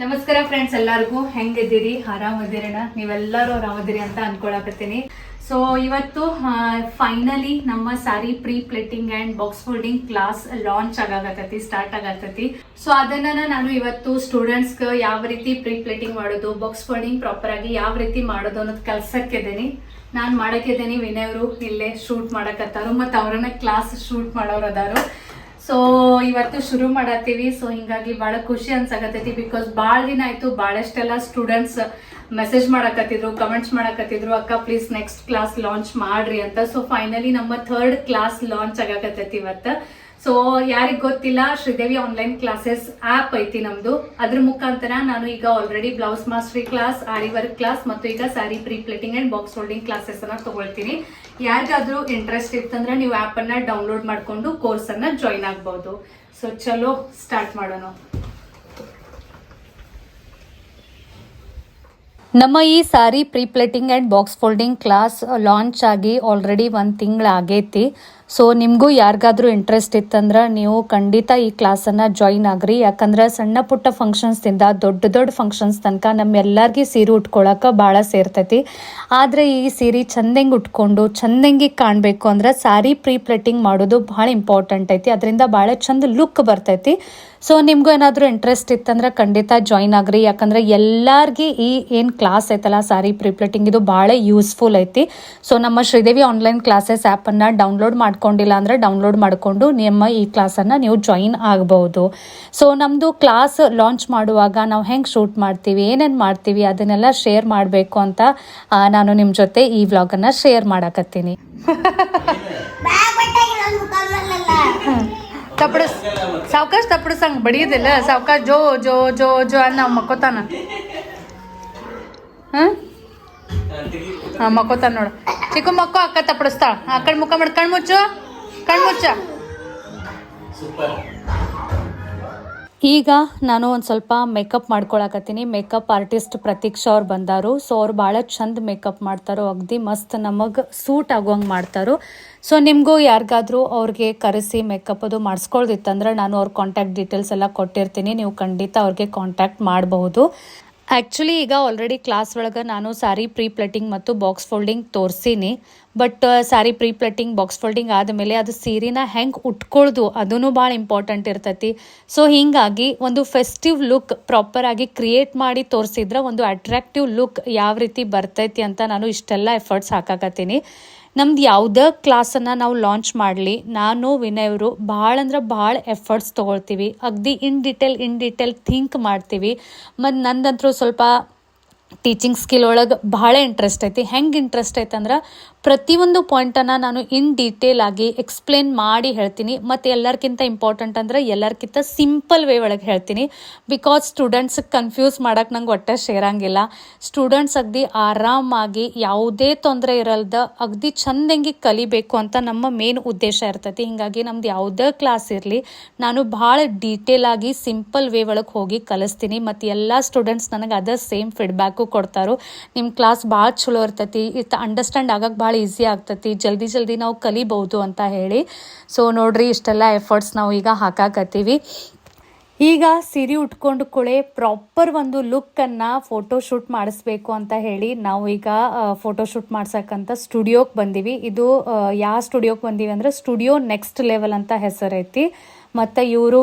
ನಮಸ್ಕಾರ ಫ್ರೆಂಡ್ಸ್ ಎಲ್ಲರಿಗೂ ಹೆಂಗಿದ್ದೀರಿ? ಆರಾಮದಿರಣ ನೀವೆಲ್ಲರೂ ಆರಾಮದಿರಿ ಅಂತ ಅನ್ಕೊಳಕತ್ತೀನಿ. ಸೊ ಇವತ್ತು ಫೈನಲಿ ನಮ್ಮ sari pre pleating and box folding class launch ಆಗಾಕತ್ತೈತಿ start ಆಗತ್ತೈತಿ ಸೊ ಅದನ್ನ ನಾನು ಇವತ್ತು ಸ್ಟೂಡೆಂಟ್ಸ್ಗೆ ಯಾವ ರೀತಿ ಪ್ರೀ ಪ್ಲೇಟಿಂಗ್ ಮಾಡೋದು ಬಾಕ್ಸ್ ಫೋಲ್ಡಿಂಗ್ ಪ್ರಾಪರ್ ಆಗಿ ಯಾವ ರೀತಿ ಮಾಡೋದು ಅನ್ನೋದು ಕಲ್ಸಕ್ಕಿದ್ದೀನಿ. ನಾನು ಮಾಡಕ್ಕಿದ್ದೀನಿ ವಿನಯವರು, ಇಲ್ಲೇ ಶೂಟ್ ಮಾಡಕತ್ತಾರು, ಮತ್ತು ಅವ್ರನ್ನ ಕ್ಲಾಸ್ ಶೂಟ್ ಮಾಡೋರು ಅದಾರು. ಸೊ ಇವತ್ತು ಶುರು ಮಾಡತ್ತೀವಿ. ಸೊ ಹಿಂಗಾಗಿ ಭಾಳ ಖುಷಿ ಅನ್ಸಕತ್ತೈತಿ ಬಿಕಾಸ್ ಭಾಳ ದಿನ ಆಯ್ತು, ಭಾಳಷ್ಟೆಲ್ಲ ಸ್ಟೂಡೆಂಟ್ಸ್ ಮೆಸೇಜ್ ಮಾಡಕತ್ತಿದ್ರು ಕಮೆಂಟ್ಸ್ ಮಾಡಕತ್ತಿದ್ರು, ಅಕ್ಕ ಪ್ಲೀಸ್ ನೆಕ್ಸ್ಟ್ ಕ್ಲಾಸ್ ಲಾಂಚ್ ಮಾಡ್ರಿ ಅಂತ. ಸೊ ಫೈನಲಿ ನಮ್ಮ ಥರ್ಡ್ ಕ್ಲಾಸ್ ಲಾಂಚ್ ಆಗಕತ್ತೈತಿ ಇವತ್ತು. ಸೊ ಯಾರಿಗ್ ಗೊತ್ತಿಲ್ಲ, ಶ್ರೀದೇವಿ ಆನ್ಲೈನ್ ಕ್ಲಾಸಸ್ ಆಪ್ ಐತಿ ನಮ್ದು. ಅದ್ರ ಮುಖಾಂತರ ನಾನು ಈಗ already blouse mastery class aari work class ಮತ್ತು ಈಗ sari pre pleating and box holding classes ಅನ್ನ ತಗೊಳ್ತೀನಿ. ಯಾರಿಗಾದ್ರೂ ಇಂಟ್ರೆಸ್ಟ್ ಇತ್ತಂದ್ರೆ ನೀವು ಆಪ್ ಅನ್ನ ಡೌನ್ಲೋಡ್ ಮಾಡ್ಕೊಂಡು ಕೋರ್ಸ್ ಅನ್ನ ಜಾಯಿನ್ ಆಗ್ಬಹುದು ಸೊ ಚಲೋ ಸ್ಟಾರ್ಟ್ ಮಾಡೋಣ. ನಮ್ಮ ಈ sari pre pleating and box folding class launch ಆಗಿ ಆಲ್ರೆಡಿ ಒಂದು ತಿಂಗಳು ಆಗೈತಿ. ಸೊ ನಿಮಗೂ ಯಾರಿಗಾದ್ರೂ ಇಂಟ್ರೆಸ್ಟ್ ಇತ್ತಂದ್ರೆ ನೀವು ಖಂಡಿತ ಈ ಕ್ಲಾಸನ್ನು ಜಾಯಿನ್ ಆಗ್ರಿ. ಯಾಕಂದ್ರೆ ಸಣ್ಣ ಪುಟ್ಟ ಫಂಕ್ಷನ್ಸ್ದಿಂದ ದೊಡ್ಡ ದೊಡ್ಡ ಫಂಕ್ಷನ್ಸ್ ತನಕ ನಮ್ಮೆಲ್ಲರಿಗೆ ಸೀರೆ ಉಟ್ಕೊಳಕ್ಕೆ ಭಾಳ ಸೇರ್ತೈತಿ. ಆದರೆ ಈ ಸೀರೆ ಚಂದಂಗೆ ಉಟ್ಕೊಂಡು, ಚಂದಂಗೆ ಕಾಣಬೇಕು ಅಂದ್ರೆ ಸಾರಿ ಪ್ರೀ ಪ್ಲೇಟಿಂಗ್ ಮಾಡೋದು ಭಾಳ ಇಂಪಾರ್ಟೆಂಟ್ ಐತಿ. ಅದರಿಂದ ಭಾಳ ಚಂದ ಲುಕ್ ಬರ್ತೈತಿ. ಸೊ ನಿಮಗೂ ಏನಾದರೂ ಇಂಟ್ರೆಸ್ಟ್ ಇತ್ತಂದ್ರೆ ಖಂಡಿತ ಜಾಯಿನ್ ಆಗ್ರಿ. ಯಾಕಂದ್ರೆ ಎಲ್ಲರಿಗೆ ಈ ಏನು ಕ್ಲಾಸ್ ಐತಲ್ಲ ಸಾರಿ ಪ್ರಿಪ್ಲೇಟಿಂಗ್ ಇದು ಭಾಳ ಯೂಸ್ಫುಲ್ ಐತಿ. ಸೊ ನಮ್ಮ ಶ್ರೀದೇವಿ ಆನ್ಲೈನ್ ಕ್ಲಾಸಸ್ ಆ್ಯಪನ್ನು ಡೌನ್ಲೋಡ್ ಮಾಡ್ಕೊಂಡಿಲ್ಲ ಅಂದರೆ ಡೌನ್ಲೋಡ್ ಮಾಡಿಕೊಂಡು ನಿಮ್ಮ ಈ ಕ್ಲಾಸನ್ನು ನೀವು ಜಾಯಿನ್ ಆಗ್ಬೋದು. ಸೊ ನಮ್ಮದು ಕ್ಲಾಸ್ ಲಾಂಚ್ ಮಾಡುವಾಗ ನಾವು ಹೆಂಗೆ ಶೂಟ್ ಮಾಡ್ತೀವಿ, ಏನೇನು ಮಾಡ್ತೀವಿ ಅದನ್ನೆಲ್ಲ ಶೇರ್ ಮಾಡಬೇಕು ಅಂತ ನಾನು ನಿಮ್ಮ ಜೊತೆ ಈ ವ್ಲಾಗನ್ನು ಶೇರ್ ಮಾಡಕತ್ತೀನಿ. ತಪ್ಪಡಿಸ್ ಸಾವ್ಕಾಶ ತಪ್ಪಡಿಸಂಗ್ ಬಡಿಯೋದಿಲ್ಲ. ಸಾವ್ಕಾಶ ಜೋ ಜೋ ಜೋ ಜೋ ಅನ್ನ ಮಕ್ಕೋತಾನ. ಹಾಂ ಹಾಂ ಮಕ್ಕೋತಾನ ನೋಡು. ಚಿಕ್ಕ ಮಕ್ಕೋ ಅಕ್ಕ ತಪ್ಪಡಿಸ್ತಾಳ. ಆ ಕಣ್ ಮುಖ ಮಾಡಿ. ಕಣ್ ಮುಚ್ಚು. ಕಣ್ ಮುಚ್ಚ. ಈಗ ನಾನು ಒಂದು ಸ್ವಲ್ಪ ಮೇಕಪ್ ಮಾಡ್ಕೊಳಕತ್ತೀನಿ. ಮೇಕಪ್ ಆರ್ಟಿಸ್ಟ್ ಪ್ರತೀಕ್ಷಾ ಅವ್ರು ಬಂದಾರು. ಸೊ ಅವ್ರು ಭಾಳ ಚಂದ ಮೇಕಪ್ ಮಾಡ್ತಾರೋ, ಅಗ್ದಿ ಮಸ್ತ್ ನಮಗೆ ಸೂಟ್ ಆಗೋಂಗೆ ಮಾಡ್ತಾರೋ. ಸೊ ನಿಮಗೂ ಯಾರಿಗಾದರೂ ಅವ್ರಿಗೆ ಕರೆಸಿ ಮೇಕಪ್ ಅದು ಮಾಡಿಸ್ಕೊಳ್ದಿತ್ತಂದ್ರೆ ನಾನು ಅವ್ರ ಕಾಂಟ್ಯಾಕ್ಟ್ ಡೀಟೇಲ್ಸ್ ಎಲ್ಲ ಕೊಟ್ಟಿರ್ತೀನಿ. ನೀವು ಖಂಡಿತ ಅವ್ರಿಗೆ ಕಾಂಟ್ಯಾಕ್ಟ್ ಮಾಡಬಹುದು. ಆ್ಯಕ್ಚುಲಿ ಈಗ ಆಲ್ರೆಡಿ ಕ್ಲಾಸ್ ಒಳಗೆ ನಾನು ಸಾರಿ ಪ್ರೀ ಪ್ಲಟ್ಟಿಂಗ್ ಮತ್ತು box folding ತೋರಿಸೀನಿ. But sari pre pleating box folding ಆದಮೇಲೆ ಅದು ಸೀರೆನ ಹೆಂಗೆ ಉಟ್ಕೊಳ್ದು ಅದೂ ಭಾಳ ಇಂಪಾರ್ಟೆಂಟ್ ಇರ್ತೈತಿ. ಸೊ ಹೀಗಾಗಿ ಒಂದು ಫೆಸ್ಟಿವ್ ಲುಕ್ ಪ್ರಾಪರಾಗಿ ಕ್ರಿಯೇಟ್ ಮಾಡಿ ತೋರಿಸಿದ್ರೆ ಒಂದು ಅಟ್ರಾಕ್ಟಿವ್ ಲುಕ್ ಯಾವ ರೀತಿ ಬರ್ತೈತಿ ಅಂತ ನಾನು ಇಷ್ಟೆಲ್ಲ ಎಫರ್ಟ್ಸ್ ಹಾಕಾಕತ್ತೀನಿ. ನಮ್ದು ಯಾವುದೇ ಕ್ಲಾಸನ್ನು ನಾವು ಲಾಂಚ್ ಮಾಡಲಿ. ನಾನು ವಿನಯವರು ಭಾಳ ಅಂದ್ರೆ ಭಾಳ ಎಫರ್ಟ್ಸ್ ತೊಗೊಳ್ತೀವಿ. ಅಗ್ದಿ in detail in detail think ಮಾಡ್ತೀವಿ. ಮತ್ತು ನಂದಂತರೂ ಸ್ವಲ್ಪ ಟೀಚಿಂಗ್ ಸ್ಕಿಲ್ ಒಳಗೆ ಭಾಳ ಇಂಟ್ರೆಸ್ಟ್ ಐತಿ. ಹೆಂಗೆ ಇಂಟ್ರೆಸ್ಟ್ ಐತೆ ಅಂದ್ರೆ ಪ್ರತಿಯೊಂದು ಪಾಯಿಂಟನ್ನು ನಾನು ಇನ್ ಡೀಟೇಲ್ ಆಗಿ ಎಕ್ಸ್ಪ್ಲೇನ್ ಮಾಡಿ ಹೇಳ್ತೀನಿ. ಮತ್ತು ಎಲ್ಲರಿಗಿಂತ ಇಂಪಾರ್ಟೆಂಟ್ ಅಂದರೆ ಎಲ್ಲರಿಗಿಂತ ಸಿಂಪಲ್ ವೇ ಒಳಗೆ ಹೇಳ್ತೀನಿ. ಬಿಕಾಸ್ ಸ್ಟೂಡೆಂಟ್ಸ್ ಕನ್ಫ್ಯೂಸ್ ಮಾಡೋಕೆ ನಂಗೆ ಒಟ್ಟೆ ಸೇರಂಗಿಲ್ಲ. ಸ್ಟೂಡೆಂಟ್ಸ್ ಅಗ್ದಿ ಆರಾಮಾಗಿ ಯಾವುದೇ ತೊಂದರೆ ಇರಲ್ದ ಅಗ್ದಿ ಹೆಂಗೆ ಕಲಿಬೇಕು ಅಂತ ನಮ್ಮ ಮೇನ್ ಉದ್ದೇಶ ಇರ್ತೈತಿ. ಹೀಗಾಗಿ ನಮ್ದು ಯಾವುದೇ ಕ್ಲಾಸ್ ಇರಲಿ, ನಾನು ಭಾಳ ಡೀಟೇಲ್ ಆಗಿ ಸಿಂಪಲ್ ವೇ ಒಳಗೆ ಹೋಗಿ ಕಲಿಸ್ತೀನಿ. ಮತ್ತು ಎಲ್ಲ ಸ್ಟೂಡೆಂಟ್ಸ್ ನನಗೆ ಅದ ಸೇಮ್ ಫೀಡ್ಬ್ಯಾಕು ಕೊಡ್ತಾರೋ. ನಿಮ್ಮ ಕ್ಲಾಸ್ ಭಾಳ ಚಲೋ ಇರ್ತೈತಿ. ಇತ್ತು ಅಂಡರ್ಸ್ಟ್ಯಾಂಡ್ ಆಗಕ್ಕೆ ಭಾಳ ಈಸಿ ಆಗ್ತೈತಿ. ಜಲ್ದಿ ಜಲ್ದಿ ನಾವು ಕಲಿಬಹುದು ಅಂತ ಹೇಳಿ. ಸೊ ನೋಡ್ರಿ, ಇಷ್ಟೆಲ್ಲ ಎಫರ್ಟ್ಸ್ ನಾವು ಈಗ ಹಾಕಾಕತ್ತೀವಿ. ಈಗ ಸೀರೆ ಉಟ್ಕೊಂಡು ಕೂಳೆ ಪ್ರಾಪರ್ ಒಂದು ಲುಕ್ಕನ್ನು ಫೋಟೋ ಶೂಟ್ ಮಾಡಿಸ್ಬೇಕು ಅಂತ ಹೇಳಿ ನಾವು ಈಗ ಫೋಟೋ ಶೂಟ್ ಸ್ಟುಡಿಯೋಗೆ ಬಂದೀವಿ. ಇದು ಯಾವ ಸ್ಟುಡಿಯೋಗೆ ಬಂದೀವಿ ಅಂದರೆ ಸ್ಟುಡಿಯೋ ನೆಕ್ಸ್ಟ್ ಲೆವೆಲ್ ಅಂತ ಹೆಸರೈತಿ. ಮತ್ತು ಇವರು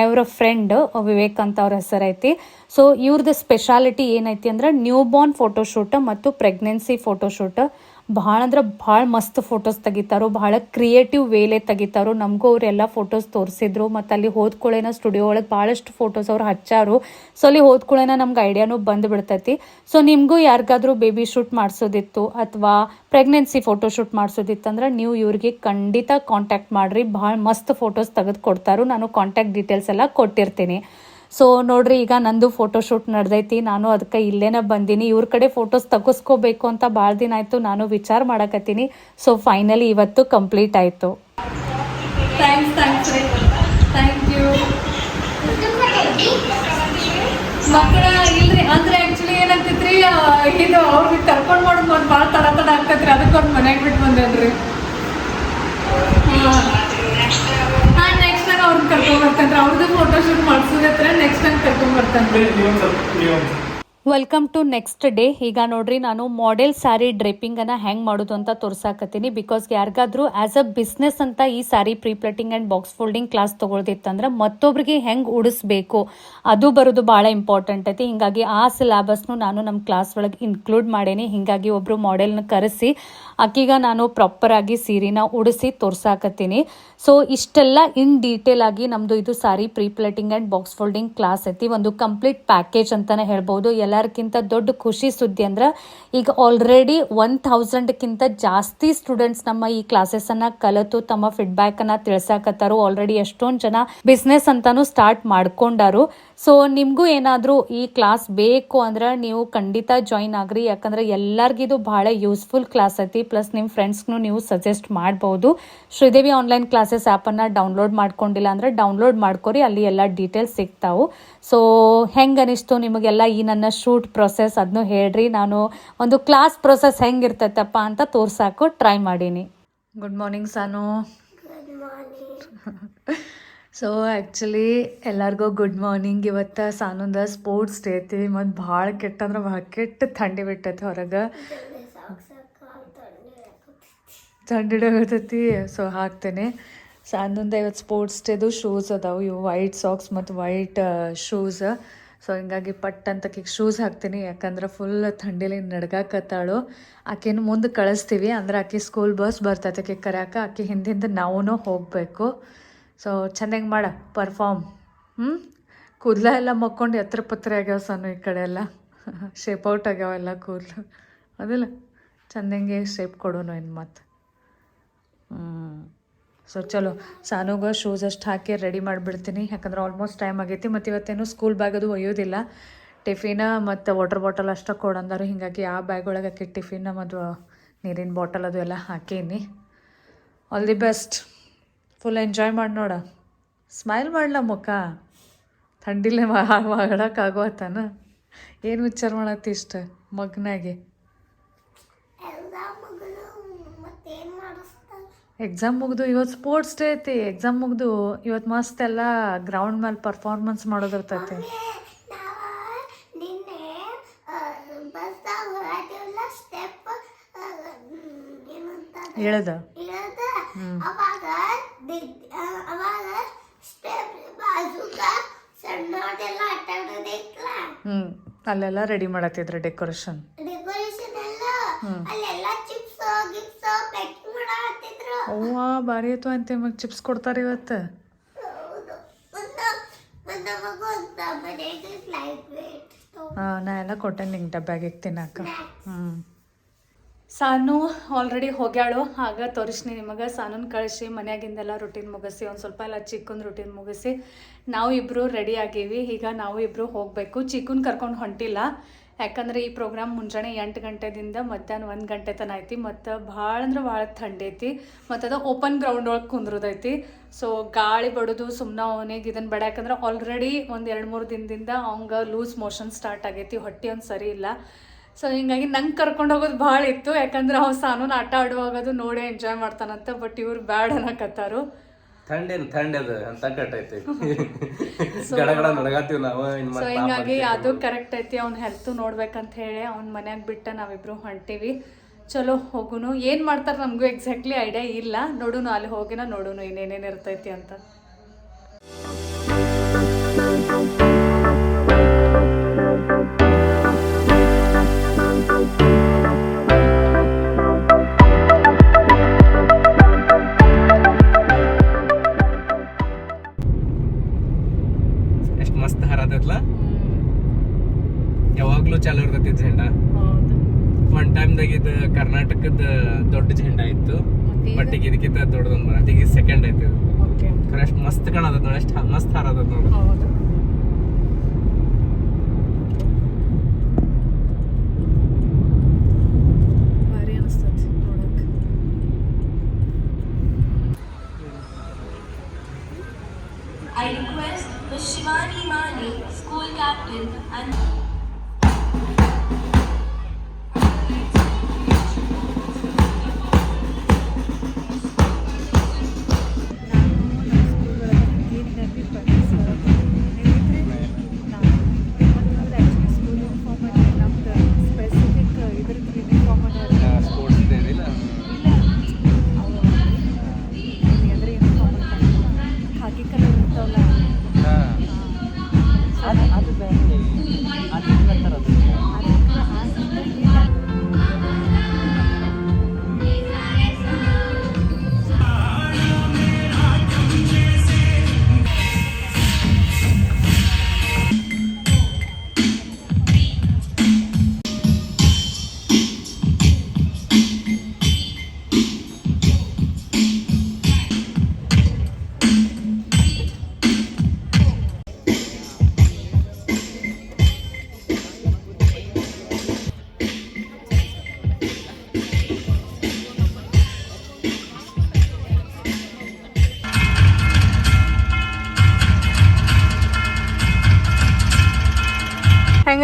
ಅವರ ಫ್ರೆಂಡ್ ವಿವೇಕ್ ಅಂತ ಅವ್ರ ಹೆಸರೈತಿ ಸೊ ಇವ್ರದ್ದು ಸ್ಪೆಷಾಲಿಟಿ ಏನೈತಿ ಅಂದ್ರೆ ನ್ಯೂ ಬಾರ್ನ್ ಫೋಟೋಶೂಟ್ ಮತ್ತು ಪ್ರೆಗ್ನೆನ್ಸಿ ಫೋಟೋಶೂಟ್ ಭಾಳ ಅಂದ್ರೆ ಭಾಳ ಮಸ್ತ್ ಫೋಟೋಸ್ ತೆಗಿತಾರೋ, ಭಾಳ ಕ್ರಿಯೇಟಿವ್ ವೇಲೆ ತೆಗಿತಾರೋ. ನಮಗೂ ಅವರೆಲ್ಲ ಫೋಟೋಸ್ ತೋರಿಸಿದ್ರು. ಮತ್ತು ಅಲ್ಲಿ ಹೋದ್ಕೊಳ್ಳೇನ ಸ್ಟುಡಿಯೋ ಒಳಗೆ ಭಾಳಷ್ಟು ಫೋಟೋಸ್ ಅವ್ರು ಹಚ್ಚಾರು. ಸೊ ಅಲ್ಲಿ ಹೋದ್ಕೊಳ್ಳೇನ ನಮ್ಗೆ ಐಡಿಯಾನು ಬಂದು ಬಿಡ್ತೈತಿ. ಸೊ ನಿಮಗೂ ಯಾರಿಗಾದ್ರೂ ಬೇಬಿ ಶೂಟ್ ಮಾಡಿಸೋದಿತ್ತು ಅಥವಾ ಪ್ರೆಗ್ನೆನ್ಸಿ ಫೋಟೋ ಶೂಟ್ ಮಾಡಿಸೋದಿತ್ತಂದ್ರೆ ನೀವು ಇವ್ರಿಗೆ ಖಂಡಿತ ಕಾಂಟ್ಯಾಕ್ಟ್ ಮಾಡಿರಿ. ಭಾಳ ಮಸ್ತ್ ಫೋಟೋಸ್ ತೆಗೆದು ಕೊಡ್ತಾರೋ. ನಾನು ಕಾಂಟ್ಯಾಕ್ಟ್ ಡೀಟೇಲ್ಸ್ ಎಲ್ಲ ಕೊಟ್ಟಿರ್ತೀನಿ. ಸೊ ನೋಡ್ರಿ ಈಗ ನಂದು ಫೋಟೋಶೂಟ್ ನಡೆದೈತಿ. ನಾನು ಅದಕ್ಕೆ ಇಲ್ಲೇನ ಬಂದೀನಿ. ಇವ್ರ ಕಡೆ ಫೋಟೋಸ್ ತಗಸ್ಕೋಬೇಕು ಅಂತ ಭಾಳ ದಿನ ಆಯಿತು. ನಾನು ವಿಚಾರ ಮಾಡಕತ್ತೀನಿ. ಸೊ ಫೈನಲಿ ಇವತ್ತು ಕಂಪ್ಲೀಟ್ ಆಯಿತು. ಮಕ್ಕಳ ಇಲ್ರಿ ಅಂದ್ರೆ ಆಕ್ಚುಲಿ ಏನಾಗ್ತೈತ್ರಿ ಆ, ಇದು ಅವ್ರಿಗೆ ಕರ್ಕೊಂಡು ಮಾಡೋದು ಒಂದು ಭಾಳ ತಡ ತಡ ಆಗ್ತೈತ್ರಿ. ಅದಕ್ಕೊಂದು ಮನೆಗೆ ಬಿಟ್ಟು ಬಂದೇನ್ರಿ. ಹಾಂ. ಕರ್ಕೊಂಡ್ ಬರ್ತೇನೆ ಅವ್ರದ್ದು ಫೋಟೋ ಶೂಟ್ ಮಾಡ್ಸೋದತ್ರ ನೆಕ್ಸ್ಟ್ ಟೈಮ್ ಕರ್ಕೊಂಡ್ ಬರ್ತೇನೆ ನೀವೊಂದು ಸ್ವಲ್ಪ ನೀವೊಂದು ವೆಲ್ಕಮ್ ಟು ನೆಕ್ಸ್ಟ್ ಡೇ ಈಗ ನೋಡ್ರಿ, ನಾನು ಮಾಡೆಲ್ ಸ್ಯಾರಿ ಡ್ರೇಪಿಂಗ್ ಅನ್ನ ಹೆಂಗ್ ಮಾಡೋದು ಅಂತ ತೋರ್ಸಾಕತ್ತೀನಿ. ಬಿಕಾಸ್ ಯಾರಿಗಾದ್ರೂ ಆ್ಯಸ್ ಅ ಬಿಸ್ನೆಸ್ ಅಂತ ಈ sari prepleating and box folding class ತೊಗೊಳ್ದಿತ್ತಂದ್ರೆ ಮತ್ತೊಬ್ರಿಗೆ ಹೆಂಗೆ ಉಡಿಸ್ಬೇಕು? ಅದು ಬರೋದು ಬಹಳ ಇಂಪಾರ್ಟೆಂಟ್ ಐತಿ. ಹಿಂಗಾಗಿ ಆ ಸಿಲೆಬಸ್ನು ನಾನು ನಮ್ಮ ಕ್ಲಾಸ್ ಒಳಗೆ ಇನ್ಕ್ಲೂಡ್ ಮಾಡೇನಿ. ಹಿಂಗಾಗಿ ಒಬ್ರು ಮಾಡೆಲ್ನ ಕರೆಸಿ ಅಕ್ಕಿಗ ನಾನು ಪ್ರಾಪರ್ ಆಗಿ ಸೀರೆನ ಉಡಿಸಿ ತೋರ್ಸಾಕತ್ತೀನಿ. ಸೊ ಇಷ್ಟೆಲ್ಲ ಇನ್ ಡೀಟೇಲ್ ಆಗಿ ನಮ್ಮದು ಇದು sari prepleating and box folding class ಐತಿ. ಒಂದು ಕಂಪ್ಲೀಟ್ ಪ್ಯಾಕೇಜ್ ಅಂತಾನೆ ಹೇಳ್ಬೋದು. ಎಲ್ಲರಿಗಿಂತ ದೊಡ್ಡ ಖುಷಿ ಸುದ್ದಿ ಅಂದ್ರೆ, ಈಗ ಆಲ್ರೆಡಿ ಒನ್ ಥೌಸಂಡ್ಕ್ಕಿಂತ ಜಾಸ್ತಿ ಸ್ಟೂಡೆಂಟ್ಸ್ ನಮ್ಮ ಈ ಕ್ಲಾಸಸ್ ಅನ್ನ ಕಲಿತು ತಮ್ಮ ಫೀಡ್ಬ್ಯಾಕ್ ಅನ್ನ ತಿಳ್ಸಾಕತ್ತಾರು. ಆಲ್ರೆಡಿ ಎಷ್ಟೊಂದು ಜನ ಬಿಸ್ನೆಸ್ ಅಂತಾನು ಸ್ಟಾರ್ಟ್ ಮಾಡ್ಕೊಂಡಾರು. ಸೊ ನಿಮಗೂ ಏನಾದರೂ ಈ ಕ್ಲಾಸ್ ಬೇಕು ಅಂದ್ರೆ ನೀವು ಖಂಡಿತ ಜಾಯಿನ್ ಆಗ್ರಿ. ಯಾಕಂದ್ರೆ ಎಲ್ಲರಿಗಿದು ಬಹಳ ಯೂಸ್ಫುಲ್ ಕ್ಲಾಸ್ ಐತಿ. ಪ್ಲಸ್ ನಿಮ್ಮ ಫ್ರೆಂಡ್ಸ್ನು ನೀವು ಸಜೆಸ್ಟ್ ಮಾಡಬಹುದು ಶ್ರೀದೇವಿ ಆನ್ಲೈನ್ ಕ್ಲಾಸಸ್ ಆ್ಯಪನ್ನು ಡೌನ್ಲೋಡ್ ಮಾಡ್ಕೊಂಡಿಲ್ಲ ಅಂದ್ರೆ ಡೌನ್ಲೋಡ್ ಮಾಡ್ಕೊರಿ. ಅಲ್ಲಿ ಎಲ್ಲ ಡೀಟೇಲ್ಸ್ ಸಿಗ್ತಾವು. ಸೊ ಹೆಂಗೆ ಅನಿಸ್ತು ನಿಮಗೆಲ್ಲ ಈ ನನ್ನ ಶೂಟ್ ಪ್ರೊಸೆಸ್ ಅದನ್ನು ಹೇಳ್ರಿ. ನಾನು ಒಂದು ಕ್ಲಾಸ್ ಪ್ರೊಸೆಸ್ ಹೆಂಗಿರ್ತೈತಪ್ಪ ಅಂತ ತೋರ್ಸಾಕು ಟ್ರೈ ಮಾಡೀನಿ. Good morning Sanu so actually ಎಲ್ಲರಿಗೂ ಗುಡ್ ಮಾರ್ನಿಂಗ್ ಇವತ್ತು ಸಾನೊಂದು ಸ್ಪೋರ್ಟ್ಸ್ ಡೇ ಐತಿ. ಮತ್ತು ಭಾಳ ಕೆಟ್ಟ ಅಂದ್ರೆ ಭಾಳ ಕೆಟ್ಟ ಥಂಡಿ ಬಿಟ್ಟೈತಿ ಹೊರಗೆ. ಥಂಡಿ ಸೊ ಹಾಕ್ತೇನೆ. ಸಾನೊಂದು ಇವತ್ತು ಸ್ಪೋರ್ಟ್ಸ್ ಡೇದು ಶೂಸ್ ಅದಾವೆ. ಇವು ವೈಟ್ ಸಾಕ್ಸ್ ಮತ್ತು ವೈಟ್ ಶೂಸ್ ಸೊ ಹಿಂಗಾಗಿ ಪಟ್ ಅಂತ ಕಿಕ್ ಶೂಸ್ ಹಾಕ್ತೀನಿ. ಯಾಕಂದ್ರೆ ಫುಲ್ ಥಂಡಿಲಿ ನಡ್ಗಾಕತ್ತಾಳು. ಆಕೆನ ಮುಂದೆ ಕಳಿಸ್ತೀವಿ. ಅಂದ್ರೆ ಆಕೆ ಸ್ಕೂಲ್ ಬಸ್ ಬರ್ತೈತೆ ಆಕೆ ಕರ್ಯಾಕ. ಆಕೆ ಹಿಂದಿಂದ ನಾವೂ ಹೋಗಬೇಕು. ಸೊ ಚೆನ್ನಾಗಿ ಮಾಡ. ಪರ್ಫಾರ್ಮ್ ಹ್ಞೂ ಕೂದಲ ಎಲ್ಲ ಮಕ್ಕೊಂಡು ಎತ್ತರ ಪತ್ರ ಆಗ್ಯಾವ ಸಣ್ಣ ಈ ಕಡೆ ಎಲ್ಲ. ಶೇಪ್ ಔಟ್ ಆಗ್ಯಾವ ಎಲ್ಲ ಕೂದಲು. ಅದಿಲ್ಲ ಚೆನ್ನಾಗಿ ಶೇಪ್ ಕೊಡೋನು ಇನ್ನು ಮತ್ತೆ ಹ್ಞೂ ಸೊ ಚಲೋ. ಸಾನುಗ ಶೂಸ್ ಅಷ್ಟು ಹಾಕಿ ರೆಡಿ ಮಾಡಿಬಿಡ್ತೀನಿ. ಯಾಕಂದ್ರೆ ಆಲ್ಮೋಸ್ಟ್ ಟೈಮ್ ಆಗೈತಿ. ಮತ್ತು ಇವತ್ತೇನು ಸ್ಕೂಲ್ ಬ್ಯಾಗ್ ಅದು ಒಯ್ಯೋದಿಲ್ಲ. ಟಿಫಿನ ಮತ್ತು ವಾಟರ್ ಬಾಟಲ್ ಅಷ್ಟೇ ಕೊಡಂದರು ಹಿಂಗಾಗಿ ಆ ಬ್ಯಾಗ್ ಒಳಗೆ ಹಾಕಿ ಟಿಫಿನ ಮತ್ತು ನೀರಿನ ಬಾಟಲ್ ಅದು ಎಲ್ಲ ಹಾಕೀನಿ. All the best full enjoy ಮಾಡಿ ನೋಡ. ಸ್ಮೈಲ್ ಮಾಡಲ ಮುಖ? ಥಂಡಿಲೇ ಮಾಡಕ್ಕಾಗೋತಾನ ಏನು ವಿಚಾರ ಮಾಡತ್ತಿ ಇಷ್ಟ ಮಗ್ನಾಗೆ? ಎಕ್ಸಾಮ್ ಮುಗಿದು ಇವತ್ತು ಸ್ಪೋರ್ಟ್ಸ್ ಡೇ ಐತಿ. ಎಕ್ಸಾಮ್ ಮುಗಿದು ಇವತ್ತು ಮಸ್ತ್ ಎಲ್ಲ ಗ್ರೌಂಡ್ ಮೇಲೆ ಪರ್ಫಾರ್ಮೆನ್ಸ್ ಮಾಡೋದಿರ್ತೈತಿ. ಹೇಳ್ದ? ಹ್ಞೂ ಅಲ್ಲೆಲ್ಲ ರೆಡಿ ಮಾಡತ್ತಿದ್ರು ಡೆಕೋರೇಷನ್ ಡೆಕೋರೇಷನ್ ಎಲ್ಲ ಅಲ್ಲೆಲ್ಲ ಚಿಪ್ಸ್ ಗಿಪ್ಸ್ ಪ್ಯಾಕಿಂಗ್ ಮಾಡತ್ತಿದ್ರು ಅವ್ವ ಭಾರಿ ಆಯ್ತು ಅಂತ ನಿಮಗೆ ಚಿಪ್ಸ್ ಕೊಡ್ತಾರೆ ಇವತ್ತು ಹಾಂ ನಾ ಎಲ್ಲ ಕೊಟ್ಟೆ ನಿಂಗೆ ಡಬ್ಬ್ಯಾಗ ತಿನ್ನಾಕ ಹ್ಞೂ ಸಾನು ಆಲ್ರೆಡಿ ಹೋಗ್ಯಾಳು. ಆಗ ತೋರಿಸ್ನಿ ನಿಮಗೆ. ಸಾನೂನ್ ಕಳಿಸಿ, ಮನೆಯಾಗಿಂದೆಲ್ಲ ರುಟೀನ್ ಮುಗಿಸಿ, ಒಂದು ಸ್ವಲ್ಪ ಎಲ್ಲ ಚಿಕ್ಕನ್ ರುಟೀನ್ ಮುಗಿಸಿ, ನಾವು ಇಬ್ಬರು ರೆಡಿ ಆಗೀವಿ. ಈಗ ನಾವು ಇಬ್ಬರು ಹೋಗಬೇಕು. ಚಿಕ್ಕನ್ ಕರ್ಕೊಂಡು ಹೊಂಟಿಲ್ಲ. ಯಾಕಂದ್ರೆ ಈ ಪ್ರೋಗ್ರಾಮ್ ಮುಂಜಾನೆ ಎಂಟು ಗಂಟೆದಿಂದ ಮಧ್ಯಾಹ್ನ ಒಂದು ಗಂಟೆ ತನ ಐತಿ. ಮತ್ತು ಭಾಳ ಅಂದ್ರೆ ಭಾಳ ಥಂಡಿ ಐತಿ. ಮತ್ತು ಅದು ಓಪನ್ ಗ್ರೌಂಡ್ ಒಳಗೆ ಕುಂದ್ರದೈತಿ. ಸೊ ಗಾಳಿ ಬಡೋದು ಸುಮ್ಮನೆ ಅವನಿಗೆ ಇದನ್ನು ಬೇಡ. ಯಾಕಂದ್ರೆ ಆಲ್ರೆಡಿ ಒಂದು ಎರಡು ಮೂರು ದಿನದಿಂದ ಅವಂಗೆ ಲೂಸ್ ಮೋಷನ್ ಸ್ಟಾರ್ಟ್ ಆಗೈತಿ. ಹೊಟ್ಟೆ ಒಂದು ಸರಿ ಇಲ್ಲ. ಸೊ ಹಿಂಗಾಗಿ ನಂಗೆ ಕರ್ಕೊಂಡು ಹೋಗೋದು ಭಾಳ ಇತ್ತು. ಯಾಕಂದ್ರೆ ಅವ್ ಸಾನು ಆಟ ಆಡುವಾಗ ಅದು ನೋಡಿ ಎಂಜಾಯ್ ಮಾಡ್ತಾನಂತ ಬಟ್ ಇವ್ರು ಬ್ಯಾಡ್ ಅನ್ನಕತ್ತಾರು. ಥಂಡೇನು ಥಂಡಿ ಅದು? ಅಂತ ಕಟ್ಟೈತಿ ಗಡಗಡ ನಡಗಾತೀವಿ ನಾವು ಸೊ ಹಿಂಗಾಗಿ ಅದು ಕರೆಕ್ಟ್ ಐತಿ ಅವ್ನ ಹೆಲ್ತ್ ನೋಡ್ಬೇಕಂತ ಹೇಳಿ ಅವ್ನ ಮನ್ಯಾಗ ಬಿಟ್ಟ ನಾವಿಬ್ರು ಹೊಂಟೀವಿ. ಚಲೋ ಹೋಗುನು. ಏನು ಮಾಡ್ತಾರೆ ನಮಗೂ ಎಕ್ಸಾಕ್ಟ್ಲಿ ಐಡಿಯಾ ಇಲ್ಲ. ನೋಡುನು ಅಲ್ಲಿ ಹೋಗಿನ ನೋಡುನು ಇನ್ನೇನೇನು ಇರ್ತೈತಿ ಅಂತ.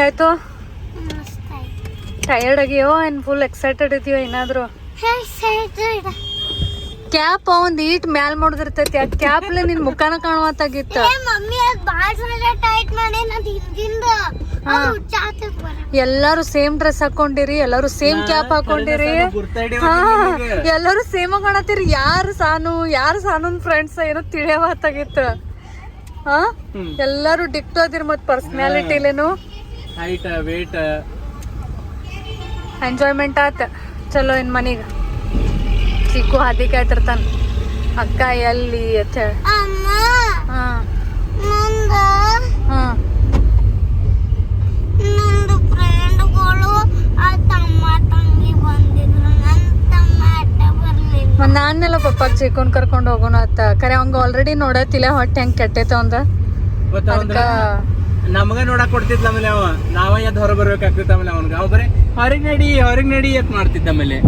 ಹೆಂಗಾಯ್ತು? ಟೈರ್ಡ್ ಆಯ್ತು ಟಯರ್ಡ್ ಆಗಿಯೋ ಏನ್ ಫುಲ್ ಎಕ್ಸೈಟೆಡ್ ಇದೆಯೋ ಏನಾದ್ರು. ಕ್ಯಾಪ್ ಒಂದ್ ಈಟ್ ಮ್ಯಾಲ್ ಮಾಡಿದಿರ್ತೈತಿ. ಆ ಕ್ಯಾಪ್ಲೆ ನಿನ್ ಮುಖಾನ ಕಾಣುವಂತಾಗಿತ್ತ ಎಲ್ಲಾರು ಸೇಮ್ ಡ್ರೆಸ್ ಹಾಕೊಂಡಿರಿ ಎಲ್ಲಾರು ಸೇಮ್ ಕ್ಯಾಪ್ ಹಾಕೊಂಡಿರಿ. ಹಾ ಎಲ್ಲಾರು ಸೇಮ್ ಕಾಣತ್ತೀರಿ. ಯಾರು ಸಾನು ಯಾರು ಸಾನು ಫ್ರೆಂಡ್ಸ್ ಏನೋ ತಿಳಿಯವಾತಾಗಿತ್ತ ಹಾ? ಎಲ್ಲಾರು ಡಿಕ್ಟ್ ಆದಿರ್ ಮತ್ ಪರ್ಸನಾಲಿಟಿಲೇನು ಹೈಟ್ ವೇಟ್ ಎಂಜಾಯ್ಮೆಂಟ್ ಆತ. ಚಲೋ ಇನ್ ಮನೆಗೆ. ಚಿಕ್ಕು ಹಾದಿ ಕಾಯ್ತಿರ್ತಾನ ಅಕ್ಕ ಎಲ್ಲಿ ಅಂತ ಹೇಳಿ. ಅಮ್ಮ. ಹಾ. ನಂದ. ಹಾ. ನಂದು ಫ್ರೆಂಡ್ಗಳು ಆ ತಮ್ಮ ತಂಗಿ ಬಂದಿದ್ರು. ನನ್ ತಮ್ಮ ಅಟ್ಟ ಬರ್ಲಿಲ್ಲ. ಮತ್ ನಾನೆಲ್ಲ ಪಪ್ಪ ಚಿಕ್ಕನ್ ಕರ್ಕೊಂಡ್ ಹೋಗೋಣ ಅತ್ತ ಕರೆ ಅವಂಗ ಆಲ್ರೆಡಿ ನೋಡತ್ತಿಲ್ಲ ಹೊಟ್ಟೆ ಹೆಂಗ್ ಕೆಟ್ಟೈತ ಅವಂದ ಅದಕ್ಕ ನಮಗ ನೋಡಕ್ ಕೊಡ್ತಿದ್ ಆಮೇಲೆ ಅವ. ನಾವ ಎದ್ ಹೊರ ಬರ್ಬೇಕಾಗ್ತಿತ್ತ ಆಮೇಲೆ ಅವನ್ಗ. ಅವ ಬರೀ ಹೊರಗ್ ನಡಿ ಹೊರಗ್ ನಡಿ ಎತ್ ಮಾಡ್ತಿದ್ದ ಆಮೇಲೆ.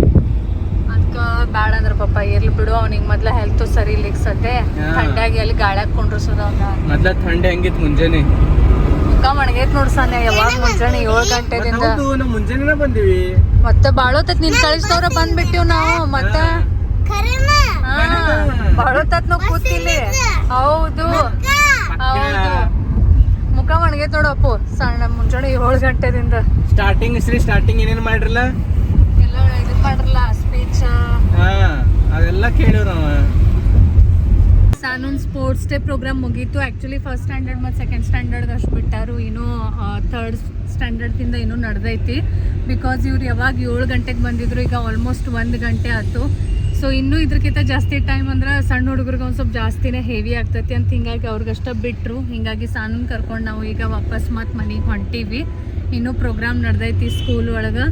ಬೇಡ ಬ್ಯಾಡ ಅಂದ್ರ ಪಾಪ ಇರ್ಲಿ ಬಿಡು ಅವ್ನಿಗೆ ಮೊದ್ಲ ಹೆಲ್ತ್ ಸರಿ ಇಲ್ಲಿಗ್ ಸದ್ದೆ ಹಾ. ಥಂಡ್ಯಾಗಿ ಎಲ್ಲಿ ಗಾಳ್ಯಾಗ ಕುಂಡ್ರಸದ ಅವ್ನ. ಮೊದ್ಲ ಥಂಡಿ ಹಂಗಿತ್ತು ಮುಂಜಾನೆ. ಮುಖ ಮಣಗೈತ್ ನೋಡ್ಸಾನೆ ಯಾವಾಗ ಮುಂಜಾನೆ ಏಳು ಗಂಟೆದಿಂದ ಹೌದು ನಾವು ಮುಂಜಾನೆ ಬಂದಿವಿ. ಮತ್ತೆ ಬಾಳೋತತ್ ನೀನ್ ಕಳಿಸ್ತವ್ರ ಬಂದ್ಬಿಟ್ಟಿವ್ ನಾವು ಮತ್ತ. ಬಾಳೋತತ್ ನಾವು ಕೂತಿಲ್ಲಿ. ಹೌದು. ಹೌದು. ನೋಡು ಅಪ್ಪು. ಸಣ್ಣ ಮುಂಜಾನೆ ಏಳು ಗಂಟೆದಿಂದ. ಸ್ಟಾರ್ಟಿಂಗ್ ಶ್ರೀ ಸ್ಟಾರ್ಟಿಂಗ್ ಏನೇನು ಮಾಡ್ರಲ್ಲ ಎಲ್ಲ ಇದು ಮಾಡ್ರಲ್ಲ ಸ್ಪೀಚ್ ಅದೆಲ್ಲ ಕೇಳಿವ್ ನಾವ ಸಾನೂನ್ ಸ್ಪೋರ್ಟ್ಸ್ ಡೇ ಪ್ರೋಗ್ರಾಮ್ ಮುಗೀತು. ಆ್ಯಕ್ಚುಲಿ ಫಸ್ಟ್ ಸ್ಟ್ಯಾಂಡರ್ಡ್ ಮತ್ತು ಸೆಕೆಂಡ್ ಸ್ಟ್ಯಾಂಡರ್ಡ್ ಅಷ್ಟು ಬಿಟ್ಟಾರು. ಇನ್ನೂ ಥರ್ಡ್ ಸ್ಟ್ಯಾಂಡರ್ಡ್ದಿಂದ ಇನ್ನೂ ನಡೆದೈತಿ. ಬಿಕಾಸ್ ಇವ್ರು ಯಾವಾಗ ಏಳು ಗಂಟೆಗೆ ಬಂದಿದ್ರು ಈಗ ಆಲ್ಮೋಸ್ಟ್ ಒಂದು ಗಂಟೆ ಆಯ್ತು. ಸೊ ಇನ್ನೂ ಇದ್ರಕ್ಕಿಂತ ಜಾಸ್ತಿ ಟೈಮ್ ಅಂದ್ರೆ ಸಣ್ಣ ಹುಡುಗರಿಗೆ ಒಂದು ಸ್ವಲ್ಪ ಜಾಸ್ತಿನೇ ಹೆವಿ ಆಗ್ತೈತಿ ಅಂತ ಹಿಂಗಾಗಿ ಅವ್ರಿಗಷ್ಟ ಬಿಟ್ಟರು ಹಿಂಗಾಗಿ ಸಾನನ್ ಕರ್ಕೊಂಡು ನಾವು ಈಗ ವಾಪಸ್ ಮತ್ತು ಮನೆಗೆ ಹೊಂಟೀವಿ. ಇನ್ನೂ ಪ್ರೋಗ್ರಾಮ್ ನಡೆದೈತಿ ಸ್ಕೂಲ್ ಒಳಗೆ.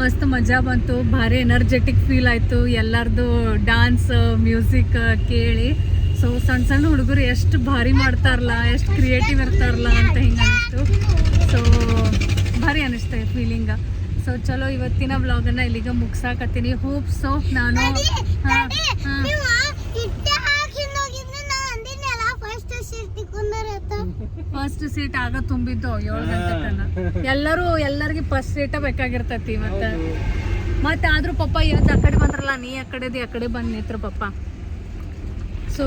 ಮಸ್ತ್ ಮಜಾ ಬಂತು. ಭಾರಿ ಎನರ್ಜೆಟಿಕ್ ಫೀಲ್ ಆಯಿತು. ಎಲ್ಲರದು ಡಾನ್ಸ್ ಮ್ಯೂಸಿಕ್ ಕೇಳಿ. ಸೊ ಸಣ್ಣ ಸಣ್ಣ ಹುಡುಗರು ಎಷ್ಟು ಭಾರಿ ಮಾಡ್ತಾರಲ್ಲ, ಎಷ್ಟು ಕ್ರಿಯೇಟಿವ್ ಇರ್ತಾರಲ್ಲ ಅಂತ ಹಿಂಗೆ ಅನಿಸ್ತು. ಸೊ ಭಾರಿ ಅನಿಸ್ತಾ ಫೀಲಿಂಗ ಸೊ ಚಲೋ ಇವತ್ತಿನ ವ್ಲಾಗನ್ನು ಇಲ್ಲಿಗೆ ಮುಗ್ಸಾಕತ್ತೀನಿ. ಹೋಪ್ ಸೊ ನಾನು ಫಸ್ಟ್ ಸೀಟ್ ಕುಂದರತ್ತ ಫಸ್ಟ್ ಸೀಟ್ ಆಗ ತುಂಬಿದ್ದು ಏಳು ಗಂಟೆ ತನಕ ಎಲ್ಲರೂ ಎಲ್ಲರಿಗೆ ಫಸ್ಟ್ ಸೀಟ ಬೇಕಾಗಿರ್ತೈತಿ ಮತ್ತೆ. ಮತ್ತೆ ಆದ್ರೂ ಪಪ್ಪ ಇವತ್ತು ಆ ಕಡೆ ಬಂದ್ರಲ್ಲ ನೀ ಆ ಕಡೆದು ಆ ಕಡೆ ಬಂದು ನಿಂತ್ರು ಪಪ್ಪ ಸೊ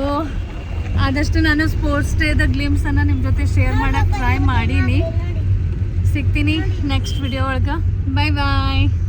ಆದಷ್ಟು ನಾನು ಸ್ಪೋರ್ಟ್ಸ್ ಡೇದ ಗ್ಲಿಮ್ಸನ್ನು ನಿಮ್ಮ ಜೊತೆ ಶೇರ್ ಮಾಡಕ್ಕೆ ಟ್ರೈ ಮಾಡೀನಿ. ಸಿಗ್ತೀನಿ ನೆಕ್ಸ್ಟ್ ವಿಡಿಯೋ ಒಳಗೆ. Bye-bye.